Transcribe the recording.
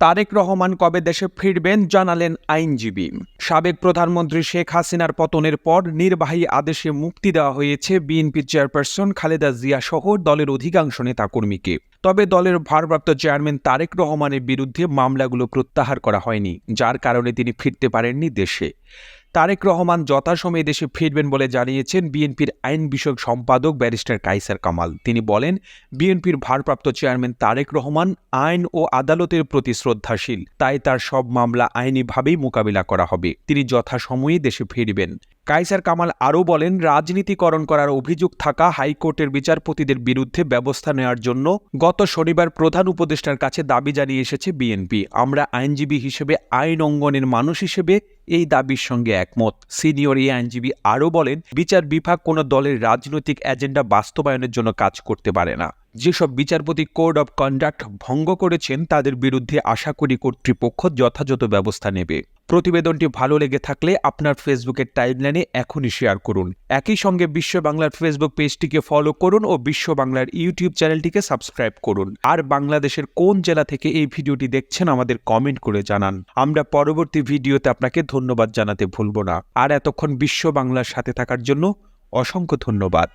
তারেক রহমান কবে দেশে ফিরবেন জানালেন আইনজীবী। সাবেক প্রধানমন্ত্রী শেখ হাসিনার পতনের পর নির্বাহী আদেশে মুক্তি দেওয়া হয়েছে বিএনপি চেয়ারপারসন খালেদা জিয়া সহ দলের অধিকাংশ নেতাকর্মীকে। তবে দলের ভারপ্রাপ্ত চেয়ারম্যান তারেক রহমানের বিরুদ্ধে মামলাগুলো প্রত্যাহার করা হয়নি, যার কারণে তিনি ফিরতে পারেননি দেশে। তারেক রহমান যথাসময়ে দেশে ফিরবেন বলে জানিয়েছেন বিএনপির আইন বিষয়ক সম্পাদক ব্যারিস্টার কাইসার কামাল। তিনি বলেন, বিএনপির ভারপ্রাপ্ত চেয়ারম্যান তারেক রহমান আইন ও আদালতের প্রতি শ্রদ্ধাশীল। তাই তার সব মামলা আইনিভাবেই মোকাবিলা করা হবে। তিনি যথাসময়ে দেশে ফিরবেন। কাইসার কামাল আরও বলেন, রাজনীতিকরণ করার অভিযোগ থাকা হাইকোর্টের বিচারপতিদের বিরুদ্ধে ব্যবস্থা নেওয়ার জন্য গত শনিবার প্রধান উপদেষ্টার কাছে দাবি জানিয়ে এসেছে বিএনপি। আমরা আইনজীবী হিসেবে আইন অঙ্গনের মানুষ হিসেবে এই দাবির সঙ্গে একমত। সিনিয়র এই আইনজীবী আরও বলেন, বিচার বিভাগ কোনো দলের রাজনৈতিক এজেন্ডা বাস্তবায়নের জন্য কাজ করতে পারে না। যেসব বিচারপতি কোড অব কন্ডাক্ট ভঙ্গ করেছেন, তাদের বিরুদ্ধে আশা করি কর্তৃপক্ষ যথাযথ ব্যবস্থা নেবে। প্রতিবেদনটি ভালো লেগে থাকলে আপনার ফেসবুকের টাইমলাইনে এখনই শেয়ার করুন। একই সঙ্গে বিশ্ব বাংলার ফেসবুক পেজটিকে ফলো করুন ও বিশ্ব বাংলার ইউটিউব চ্যানেলটিকে সাবস্ক্রাইব করুন। আর বাংলাদেশের কোন জেলা থেকে এই ভিডিওটি দেখছেন আমাদের কমেন্ট করে জানান। আমরা পরবর্তী ভিডিওতে আপনাকে ধন্যবাদ জানাতে ভুলব না। আর এতক্ষণ বিশ্ব বাংলার সাথে থাকার জন্য অসংখ্য ধন্যবাদ।